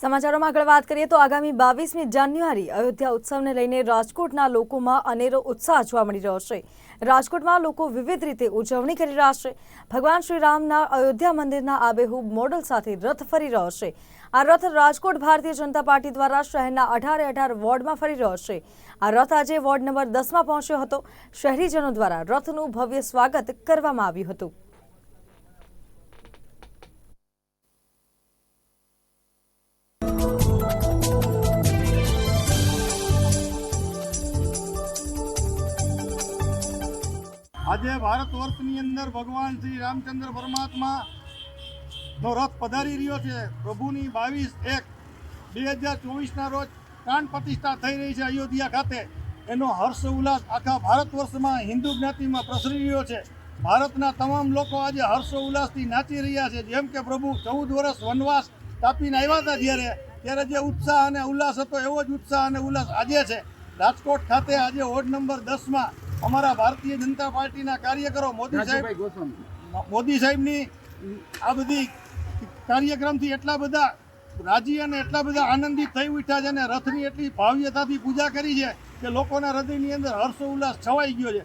સમાચારોમાં આગળ વાત કરીએ તો આગામી બાવીસમી જાન્યુઆરી અયોધ્યા ઉત્સવને લઈને રાજકોટના લોકોમાં અનેરો ઉત્સાહ જોવા મળી રહ્યો છે. રાજકોટમાં લોકો વિવિધ રીતે ઉજવણી કરી રહ્યા છે. ભગવાન શ્રી રામના અયોધ્યા મંદિરના આબેહૂબ મોડલ સાથે રથ ફરી રહ્યો છે. આ રથ રાજકોટ ભારતીય જનતા પાર્ટી દ્વારા શહેરના અઢારે અઢાર વોર્ડમાં ફરી રહ્યો છે. આ રથ આજે વોર્ડ નંબર દસમાં પહોંચ્યો હતો. શહેરીજનો દ્વારા રથનું ભવ્ય સ્વાગત કરવામાં આવ્યું હતું. આજે ભારત વર્ષની અંદર ભગવાન શ્રી રામચંદ્ર પરમાત્મા નો રથ પધારી રહ્યો છે. પ્રભુની બાવીસ એક બે હજાર ચોવીસના રોજ પ્રાણ પ્રતિષ્ઠા થઈ રહી છે અયોધ્યા ખાતે. એનો હર્ષ ઉલ્લાસ આખા ભારત વર્ષમાં હિન્દુ જ્ઞાતિમાં પ્રસરી રહ્યો છે. ભારતના તમામ લોકો આજે હર્ષ ઉલ્લાસથી નાચી રહ્યા છે. જેમ કે પ્રભુ ચૌદ વર્ષ વનવાસ કાપીને આવ્યા હતા જ્યારે, ત્યારે જે ઉત્સાહ અને ઉલ્લાસ હતો એવો જ ઉત્સાહ અને ઉલ્લાસ આજે છે. રાજકોટ ખાતે આજે વોર્ડ નંબર દસમાં અમારા ભારતીય જનતા પાર્ટીના કાર્યકરો મોદી સાહેબ મોદી સાહેબની આ બધી કાર્યક્રમથી એટલા બધા રાજી અને એટલા બધા આનંદિત થઈ ઉઠ્યા છે અને રથની એટલી ભાવ્યતાથી પૂજા કરી છે કે લોકોના હૃદયની અંદર હર્ષો ઉલ્લાસ છવાઈ ગયો છે.